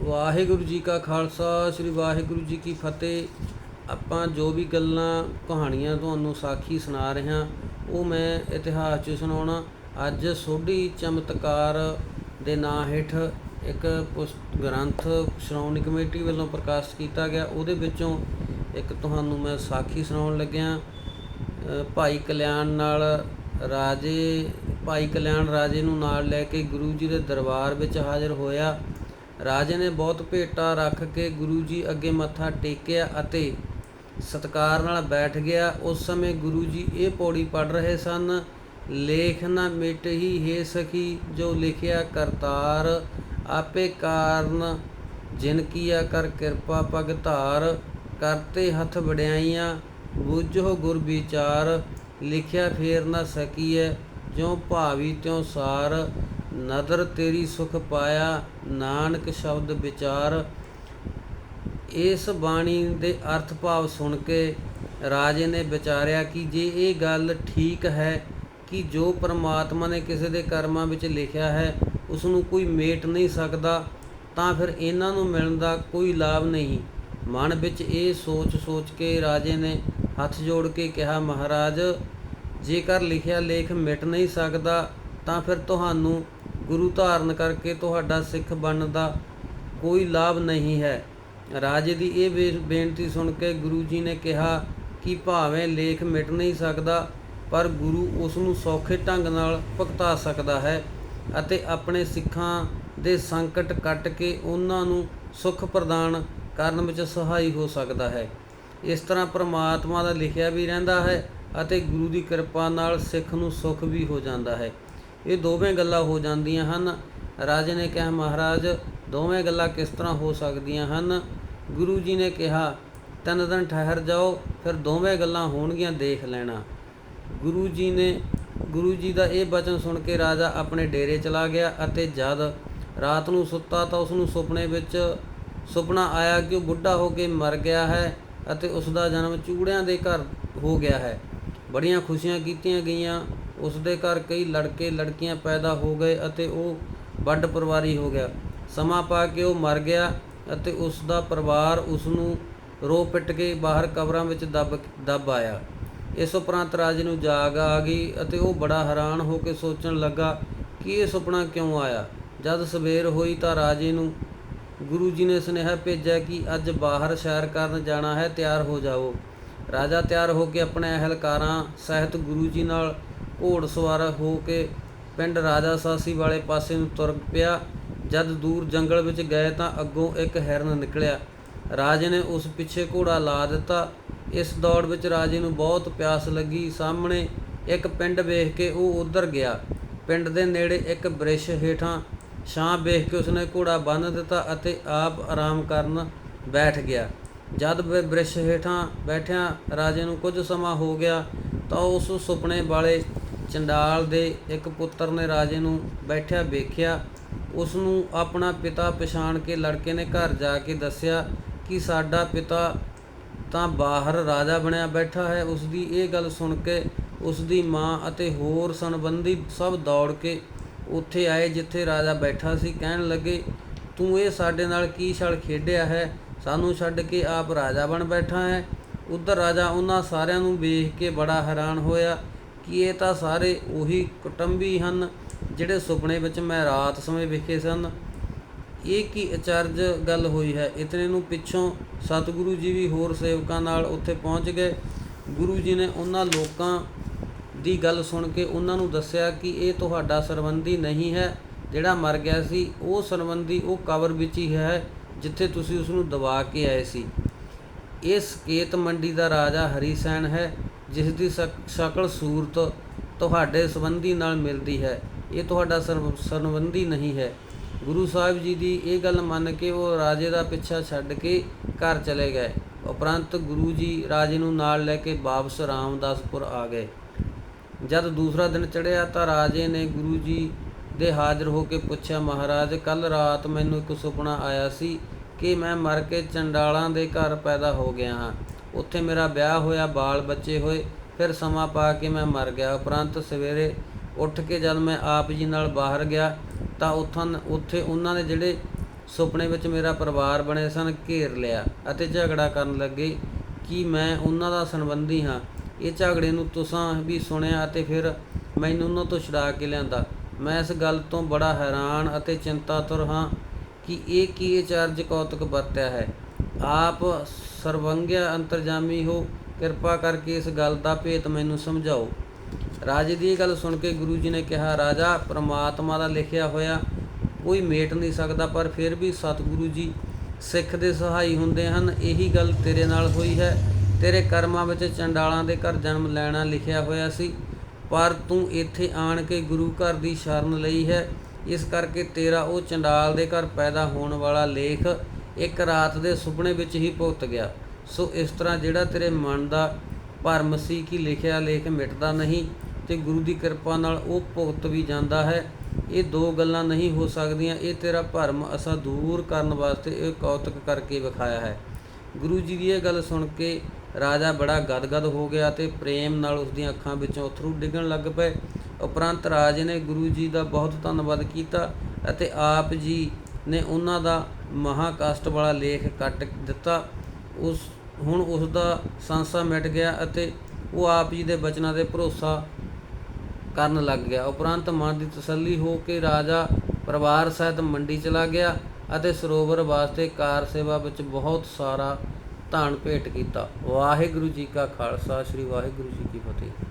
ਵਾਹਿਗੁਰੂ ਜੀ ਕਾ ਖਾਲਸਾ, ਸ੍ਰੀ ਵਾਹਿਗੁਰੂ ਜੀ ਕੀ ਫਤਿਹ। ਆਪਾਂ ਜੋ ਵੀ ਗੱਲਾਂ ਕਹਾਣੀਆਂ ਤੁਹਾਨੂੰ ਸਾਖੀ ਸੁਣਾ ਰਹੇ ਹਾਂ, ਉਹ ਮੈਂ ਇਤਿਹਾਸ 'ਚ ਸੁਣਾਉਣਾ। ਅੱਜ ਸੋਢੀ ਚਮਤਕਾਰ ਦੇ ਨਾਂ ਹੇਠ ਇੱਕ ਪੁਸਤ ਗ੍ਰੰਥ ਸ਼੍ਰੋਮਣੀ ਕਮੇਟੀ ਵੱਲੋਂ ਪ੍ਰਕਾਸ਼ਿਤ ਕੀਤਾ ਗਿਆ। ਉਹਦੇ ਵਿੱਚੋਂ ਇੱਕ ਤੁਹਾਨੂੰ ਮੈਂ ਸਾਖੀ ਸੁਣਾਉਣ ਲੱਗਿਆ। ਭਾਈ ਕਲਿਆਣ ਨਾਲ ਰਾਜੇ, ਭਾਈ ਕਲਿਆਣ ਰਾਜੇ ਨੂੰ ਨਾਲ ਲੈ ਕੇ ਗੁਰੂ ਜੀ ਦੇ ਦਰਬਾਰ ਵਿੱਚ ਹਾਜ਼ਰ ਹੋਇਆ। ਰਾਜੇ ਨੇ ਬਹੁਤ ਭੇਟਾ ਰੱਖ ਕੇ ਗੁਰੂ ਜੀ ਅੱਗੇ ਮੱਥਾ ਟੇਕਿਆ ਅਤੇ ਸਤਕਾਰ ਨਾਲ ਬੈਠ ਗਿਆ। ਉਸ ਸਮੇਂ ਗੁਰੂ ਜੀ ਇਹ ਪੌੜੀ ਪੜ ਰਹੇ ਸਨ, ਲੇਖ ਨਾ ਮਿਟਹੀ ਹੈ ਸਖੀ, ਜੋ ਲਿਖਿਆ ਕਰਤਾਰ, ਆਪੇ ਕਾਰਨ ਜਿਨ ਕੀਆ ਕਰ ਕਿਰਪਾ ਪਗ ਧਾਰ ਕਰਤੇ ਹੱਥ ਵਡਿਆਈਆਂ, ਬੂਝੋ ਗੁਰ ਵਿਚਾਰ, ਲਿਖਿਆ ਫੇਰ ਨਾ ਸਕੀਐ, ਜਿਉ ਭਾਵੀ ਤਿਉ ਸਾਰ। ਨਦਰ ਤੇਰੀ ਸੁਖ ਪਾਇਆ, ਨਾਨਕ ਸ਼ਬਦ ਵਿਚਾਰ। ਇਸ ਬਾਣੀ ਦੇ ਅਰਥ ਭਾਵ ਸੁਣ ਕੇ ਰਾਜੇ ਨੇ ਵਿਚਾਰਿਆ ਕਿ ਜੇ ਇਹ ਗੱਲ ਠੀਕ ਹੈ ਕਿ ਜੋ ਪਰਮਾਤਮਾ ਨੇ ਕਿਸੇ ਦੇ ਕਰਮਾਂ ਵਿੱਚ ਲਿਖਿਆ ਹੈ ਉਸ ਨੂੰ ਕੋਈ ਮੇਟ ਨਹੀਂ ਸਕਦਾ, ਤਾਂ ਫਿਰ ਇਹਨਾਂ ਨੂੰ ਮਿਲਣ ਦਾ ਕੋਈ ਲਾਭ ਨਹੀਂ। ਮਨ ਵਿੱਚ ਇਹ ਸੋਚ-ਸੋਚ ਕੇ ਰਾਜੇ ਨੇ ਹੱਥ ਜੋੜ ਕੇ ਕਿਹਾ, ਮਹਾਰਾਜ, ਜੇਕਰ ਲਿਖਿਆ ਲੇਖ ਮਿਟ ਨਹੀਂ ਸਕਦਾ ਤਾਂ ਫਿਰ ਤੁਹਾਨੂੰ ਗੁਰੂ ਧਾਰਨ ਕਰਕੇ ਤੁਹਾਡਾ ਸਿੱਖ ਬਣਨ ਦਾ ਕੋਈ ਲਾਭ ਨਹੀਂ ਹੈ। ਰਾਜੇ ਦੀ ਇਹ ਬੇ- ਬੇਨਤੀ ਸੁਣ ਕੇ ਗੁਰੂ ਜੀ ਨੇ ਕਿਹਾ ਕਿ ਭਾਵੇਂ ਲੇਖ ਮਿਟ ਨਹੀਂ ਸਕਦਾ, ਪਰ ਗੁਰੂ ਉਸ ਨੂੰ ਸੌਖੇ ਢੰਗ ਨਾਲ ਭੁਗਤਾ ਸਕਦਾ ਹੈ ਅਤੇ ਆਪਣੇ ਸਿੱਖਾਂ ਦੇ ਸੰਕਟ ਕੱਟ ਕੇ ਉਹਨਾਂ ਨੂੰ ਸੁੱਖ ਪ੍ਰਦਾਨ ਕਰਨ ਵਿੱਚ ਸਹਾਈ ਹੋ ਸਕਦਾ ਹੈ। ਇਸ ਤਰ੍ਹਾਂ ਪ੍ਰਮਾਤਮਾ ਦਾ ਲਿਖਿਆ ਵੀ ਰਹਿੰਦਾ ਹੈ ਅਤੇ ਗੁਰੂ ਦੀ ਕਿਰਪਾ ਨਾਲ ਸਿੱਖ ਨੂੰ ਸੁੱਖ ਵੀ ਹੋ ਜਾਂਦਾ ਹੈ। ਇਹ ਦੋਵੇਂ ਗੱਲਾਂ ਹੋ ਜਾਂਦੀਆਂ ਹਨ। ਰਾਜੇ ਨੇ ਕਿਹਾ, ਮਹਾਰਾਜ, ਦੋਵੇਂ ਗੱਲਾਂ ਕਿਸ ਤਰ੍ਹਾਂ ਹੋ ਸਕਦੀਆਂ ਹਨ? ਗੁਰੂ ਜੀ ਨੇ ਕਿਹਾ, ਤਿੰਨ ਦਿਨ ਠਹਿਰ ਜਾਓ, ਫਿਰ ਦੋਵੇਂ ਗੱਲਾਂ ਹੋਣਗੀਆਂ, ਦੇਖ ਲੈਣਾ। ਗੁਰੂ ਜੀ ਨੇ, ਗੁਰੂ ਜੀ ਦਾ ਇਹ ਬਚਨ ਸੁਣ ਕੇ ਰਾਜਾ ਆਪਣੇ ਡੇਰੇ ਚਲਾ ਗਿਆ ਅਤੇ ਜਦ ਰਾਤ ਨੂੰ ਸੁੱਤਾ ਤਾਂ ਉਸ ਨੂੰ ਸੁਪਨੇ ਵਿੱਚ ਸੁਪਨਾ ਆਇਆ ਕਿ ਉਹ ਬੁੱਢਾ ਹੋ ਕੇ ਮਰ ਗਿਆ ਹੈ ਅਤੇ ਉਸ ਦਾ ਜਨਮ ਚੂੜਿਆਂ ਦੇ ਘਰ ਹੋ ਗਿਆ ਹੈ। ਬੜੀਆਂ ਖੁਸ਼ੀਆਂ ਕੀਤੀਆਂ ਗਈਆਂ। ਉਸ ਦੇ ਘਰ ਕਈ ਲੜਕੇ, ਲੜਕੀਆਂ ਪੈਦਾ ਹੋ ਗਏ ਅਤੇ ਉਹ ਵੱਡ ਪਰਿਵਾਰੀ ਹੋ ਗਿਆ। ਸਮਾਂ ਪਾ ਕੇ ਉਹ ਮਰ ਗਿਆ ਅਤੇ ਉਸ ਦਾ ਪਰਿਵਾਰ ਉਸ ਨੂੰ ਰੋ ਪਿੱਟ ਕੇ ਬਾਹਰ ਕਬਰਾਂ ਵਿੱਚ ਦੱਬ ਦੱਬ ਆਇਆ। ਇਸ ਉਪਰੰਤ ਰਾਜੇ ਨੂੰ ਜਾਗ ਆ ਗਈ ਅਤੇ ਉਹ ਬੜਾ ਹੈਰਾਨ ਹੋ ਕੇ ਸੋਚਣ ਲੱਗਾ, ਕਿ ਇਹ ਸੁਪਨਾ ਕਿਉਂ ਆਇਆ? ਜਦ ਸਵੇਰ ਹੋਈ ਤਾਂ ਰਾਜੇ ਨੂੰ ਗੁਰੂ ਜੀ ਨੇ ਸੁਨੇਹਾ ਭੇਜਿਆ ਕਿ ਅੱਜ ਬਾਹਰ ਸੈਰ ਕਰਨ ਜਾਣਾ ਹੈ, ਤਿਆਰ ਹੋ ਜਾਓ ਰਾਜਾ ਤਿਆਰ ਹੋ ਕੇ ਆਪਣੇ ਅਹਲਕਾਰਾਂ ਸਹਿਤ ਗੁਰੂ ਜੀ ਨਾਲ ਘੋੜ ਸਵਾਰ ਹੋ ਕੇ ਪਿੰਡ ਰਾਜਾ ਸਾਸੀ ਵਾਲੇ ਪਾਸੇ ਨੂੰ ਤੁਰ ਪਿਆ। ਜਦ ਦੂਰ ਜੰਗਲ ਵਿੱਚ ਗਏ ਤਾਂ ਅੱਗੋਂ ਇੱਕ ਹਿਰਨ ਨਿਕਲਿਆ। ਰਾਜੇ ਨੇ ਉਸ ਪਿੱਛੇ ਘੋੜਾ ਲਾ ਦਿੱਤਾ। ਇਸ ਦੌੜ ਵਿੱਚ ਰਾਜੇ ਨੂੰ ਬਹੁਤ ਪਿਆਸ ਲੱਗੀ। ਸਾਹਮਣੇ ਇੱਕ ਪਿੰਡ ਵੇਖ ਕੇ ਉਹ ਉਧਰ ਗਿਆ। ਪਿੰਡ ਦੇ ਨੇੜੇ ਇੱਕ ਬ੍ਰਿਸ਼ ਹੇਠਾਂ ਛਾਂ ਵੇਖ ਕੇ ਉਸਨੇ ਘੋੜਾ ਬੰਨ੍ਹ ਦਿੱਤਾ ਅਤੇ ਆਪ ਆਰਾਮ ਕਰਨ ਬੈਠ ਗਿਆ। ਜਦ ਬ੍ਰਿਸ਼ ਹੇਠਾਂ ਬੈਠਿਆ ਰਾਜੇ ਨੂੰ ਕੁਝ ਸਮਾਂ ਹੋ ਗਿਆ ਤਾਂ ਉਸ ਸੁਪਨੇ ਵਾਲੇ ਚੰਡਾਲ ਦੇ ਇੱਕ ਪੁੱਤਰ ਨੇ ਰਾਜੇ ਨੂੰ ਬੈਠਿਆ ਵੇਖਿਆ ਉਸ ਨੂੰ ਆਪਣਾ ਪਿਤਾ ਪਛਾਣ ਕੇ ਲੜਕੇ ਨੇ ਘਰ ਜਾ ਕੇ ਦੱਸਿਆ ਕਿ ਸਾਡਾ ਪਿਤਾ ਤਾਂ ਬਾਹਰ ਰਾਜਾ ਬਣਿਆ ਬੈਠਾ ਹੈ। ਉਸ ਦੀ ਇਹ ਗੱਲ ਸੁਣ ਕੇ ਉਸ ਦੀ ਮਾਂ ਅਤੇ ਹੋਰ ਸੰਬੰਧੀ ਸਭ ਦੌੜ ਕੇ ਉੱਥੇ ਆਏ ਜਿੱਥੇ ਰਾਜਾ ਬੈਠਾ ਸੀ। ਕਹਿਣ ਲੱਗੇ, ਤੂੰ ਇਹ ਸਾਡੇ ਨਾਲ ਕੀ ਛਲ ਖੇਡਿਆ ਹੈ? ਸਾਨੂੰ ਛੱਡ ਕੇ ਆਪ ਰਾਜਾ ਬਣ ਬੈਠਾ ਹੈ। ਉਧਰ ਰਾਜਾ ਉਹਨਾਂ ਸਾਰਿਆਂ ਨੂੰ ਵੇਖ ਕੇ ਬੜਾ ਹੈਰਾਨ ਹੋਇਆ। ਕਿ ਇਹ ਤਾਂ ਸਾਰੇ ਉਹੀ ਕੁਟੰਬੀ ਹਨ ਜਿਹੜੇ ਸੁਪਨੇ ਵਿੱਚ ਮੈਂ ਰਾਤ ਸਮੇਂ ਵੇਖੇ ਸਨ। ਇਹ ਕੀ ਅਚਰਜ ਗੱਲ ਹੋਈ ਹੈ? ਇਤਨੇ ਨੂੰ ਪਿੱਛੋਂ ਸਤਿਗੁਰੂ ਜੀ ਵੀ ਹੋਰ ਸੇਵਕਾਂ ਨਾਲ ਉੱਥੇ ਪਹੁੰਚ ਗਏ। ਗੁਰੂ ਜੀ ਨੇ ਉਹਨਾਂ ਲੋਕਾਂ ਦੀ ਗੱਲ ਸੁਣ ਕੇ ਉਹਨਾਂ ਨੂੰ ਦੱਸਿਆ ਕਿ ਇਹ ਤੁਹਾਡਾ ਸਰਬੰਧੀ ਨਹੀਂ ਹੈ, ਜਿਹੜਾ ਮਰ ਗਿਆ ਸੀ, ਉਹ ਸਰਬੰਧੀ ਉਹ ਕਬਰ ਵਿੱਚ ਹੀ ਹੈ ਜਿੱਥੇ ਤੁਸੀਂ ਉਸ ਨੂੰ ਦਬਾ ਕੇ ਆਏ ਸੀ। ਇਹ ਸਕੇਤ ਮੰਡੀ ਦਾ ਰਾਜਾ ਹਰੀਸੈਨ ਹੈ। ਜਿਸ ਦੀ ਸ਼ਕ- ਸ਼ਕਲ ਸੂਰਤ ਤੁਹਾਡੇ ਸੰਬੰਧੀ ਨਾਲ ਮਿਲਦੀ ਹੈ। ਇਹ ਤੁਹਾਡਾ ਸਰਬ- ਸੰਬੰਧੀ ਨਹੀਂ ਹੈ। ਗੁਰੂ ਸਾਹਿਬ ਜੀ ਦੀ ਇਹ ਗੱਲ ਮੰਨ ਕੇ ਉਹ ਰਾਜੇ ਦਾ ਪਿੱਛਾ ਛੱਡ ਕੇ ਘਰ ਚਲੇ ਗਏ। ਉਪਰੰਤ ਗੁਰੂ ਜੀ ਰਾਜੇ ਨੂੰ ਨਾਲ ਲੈ ਕੇ ਵਾਪਸ ਰਾਮਦਾਸਪੁਰ ਆ ਗਏ। ਜਦ ਦੂਸਰਾ ਦਿਨ ਚੜ੍ਹਿਆ ਤਾਂ ਰਾਜੇ ਨੇ ਗੁਰੂ ਜੀ ਦੇ ਹਾਜ਼ਰ ਹੋ ਕੇ ਪੁੱਛਿਆ, ਮਹਾਰਾਜ ਕੱਲ ਰਾਤ ਮੈਨੂੰ ਇੱਕ ਸੁਪਨਾ ਆਇਆ ਸੀ ਕਿ ਮੈਂ ਮਰ ਕੇ ਚੰਡਾਲਾਂ ਦੇ ਘਰ ਪੈਦਾ ਹੋ ਗਿਆ ਹਾਂ। ਉੱਥੇ ਮੇਰਾ ਵਿਆਹ ਹੋਇਆ, ਬਾਲ ਬੱਚੇ ਹੋਏ, ਫਿਰ ਸਮਾਂ ਪਾ ਕੇ ਮੈਂ ਮਰ ਗਿਆ। ਉਪਰੰਤ ਸਵੇਰੇ ਉੱਠ ਕੇ ਜਦ ਮੈਂ ਆਪ ਜੀ ਨਾਲ ਬਾਹਰ ਗਿਆ, ਤਾਂ ਉਥੋਂ ਉੱਥੇ ਉਹਨਾਂ ਨੇ ਜਿਹੜੇ ਸੁਪਨੇ ਵਿੱਚ ਮੇਰਾ ਪਰਿਵਾਰ ਬਣੇ ਸਨ, ਘੇਰ ਲਿਆ ਅਤੇ ਝਗੜਾ ਕਰਨ ਲੱਗੇ ਕਿ ਮੈਂ ਉਹਨਾਂ ਦਾ ਸੰਬੰਧੀ ਹਾਂ। ਇਹ ਝਗੜੇ ਨੂੰ ਤੁਸਾਂ ਵੀ ਸੁਣਿਆ ਅਤੇ ਫਿਰ ਮੈਨੂੰ ਉਹਨਾਂ ਤੋਂ ਛੁਡਾ ਕੇ ਲਿਆਂਦਾ। ਮੈਂ ਇਸ ਗੱਲ ਤੋਂ ਬੜਾ ਹੈਰਾਨ ਅਤੇ ਚਿੰਤਾਤੁਰ ਹਾਂ ਕਿ ਇਹ ਕੀ ਅਚਰਜ ਕੌਤਕ ਵਰਤਿਆ ਹੈ। ਆਪ ਸਰਵੰਗਿਆ ਅੰਤਰਜਾਮੀ ਹੋ, ਕਿਰਪਾ ਕਰਕੇ ਇਸ ਗੱਲ ਦਾ ਭੇਤ ਮੈਨੂੰ ਸਮਝਾਓ। ਰਾਜੇ ਦੀ ਇਹ ਗੱਲ ਸੁਣ ਕੇ ਗੁਰੂ ਜੀ ਨੇ ਕਿਹਾ, ਰਾਜਾ, ਪ੍ਰਮਾਤਮਾ ਦਾ ਲਿਖਿਆ ਹੋਇਆ ਕੋਈ ਮੇਟ ਨਹੀਂ ਸਕਦਾ, ਪਰ ਫਿਰ ਵੀ ਸਤਿਗੁਰੂ ਜੀ ਸਿੱਖ ਦੇ ਸਹਾਈ ਹੁੰਦੇ ਹਨ। ਇਹੀ ਗੱਲ ਤੇਰੇ ਨਾਲ ਹੋਈ ਹੈ। ਤੇਰੇ ਕਰਮਾਂ ਵਿੱਚ ਚੰਡਾਲਾਂ ਦੇ ਘਰ ਜਨਮ ਲੈਣਾ ਲਿਖਿਆ ਹੋਇਆ ਸੀ, ਪਰ ਤੂੰ ਇੱਥੇ ਆਣ ਕੇ ਗੁਰੂ ਘਰ ਦੀ ਸ਼ਰਨ ਲਈ ਹੈ। ਇਸ ਕਰਕੇ ਤੇਰਾ ਉਹ ਚੰਡਾਲ ਦੇ ਘਰ ਪੈਦਾ ਹੋਣ ਵਾਲਾ ਲੇਖ ਇੱਕ ਰਾਤ ਦੇ ਸੁਪਨੇ ਵਿੱਚ ਹੀ ਭੁਗਤ ਗਿਆ। ਸੋ ਇਸ ਤਰ੍ਹਾਂ ਜਿਹੜਾ ਤੇਰੇ ਮਨ ਦਾ ਭਰਮ ਸੀ ਕਿ ਲਿਖਿਆ ਲੇਖ ਮਿਟਦਾ ਨਹੀਂ ਤੇ ਗੁਰੂ ਦੀ ਕਿਰਪਾ ਨਾਲ ਉਹ ਭੁਗਤ ਵੀ ਜਾਂਦਾ ਹੈ, ਇਹ ਦੋ ਗੱਲਾਂ ਨਹੀਂ ਹੋ ਸਕਦੀਆਂ। ਇਹ ਤੇਰਾ ਭਰਮ ਅਸਾਂ ਦੂਰ ਕਰਨ ਵਾਸਤੇ ਇਹ ਕੌਤਕ ਕਰਕੇ ਵਿਖਾਇਆ ਹੈ। ਗੁਰੂ ਜੀ ਦੀ ਇਹ ਗੱਲ ਸੁਣ ਕੇ ਰਾਜਾ ਬੜਾ ਗਦਗਦ ਹੋ ਗਿਆ ਤੇ ਪ੍ਰੇਮ ਨਾਲ ਉਸ ਦੀਆਂ ਅੱਖਾਂ ਵਿੱਚੋਂ ਅਥਰੂ ਡਿੱਗਣ ਲੱਗ ਪਏ। ਉਪਰੰਤ ਰਾਜੇ ਨੇ ਗੁਰੂ ਜੀ ਦਾ ਬਹੁਤ ਧੰਨਵਾਦ ਕੀਤਾ ਅਤੇ ਆਪ ਜੀ ਨੇ ਉਹਨਾਂ ਦਾ ਮਹਾ ਕਸ਼ਟ ਵਾਲਾ ਲੇਖ ਕੱਟ ਦਿੱਤਾ। ਉਸ, ਹੁਣ ਉਸ ਦਾ ਸੰਸਾ ਮਿਟ ਗਿਆ ਅਤੇ ਉਹ ਆਪ ਜੀ ਦੇ ਬਚਨਾਂ ਤੇ ਭਰੋਸਾ ਕਰਨ ਲੱਗ ਗਿਆ। ਉਪਰੰਤ ਮਨ ਦੀ ਤਸੱਲੀ ਹੋ ਕੇ ਰਾਜਾ ਪਰਿਵਾਰ ਸਹਿਤ ਮੰਡੀ ਚਲਾ ਗਿਆ ਅਤੇ ਸਰੋਵਰ ਵਾਸਤੇ ਕਾਰ ਸੇਵਾ ਵਿੱਚ ਬਹੁਤ ਸਾਰਾ ਧਨ ਭੇਟ ਕੀਤਾ। ਵਾਹਿਗੁਰੂ ਜੀ ਕਾ ਖਾਲਸਾ, ਸ੍ਰੀ ਵਾਹਿਗੁਰੂ ਜੀ ਕੀ ਫਤਿਹ।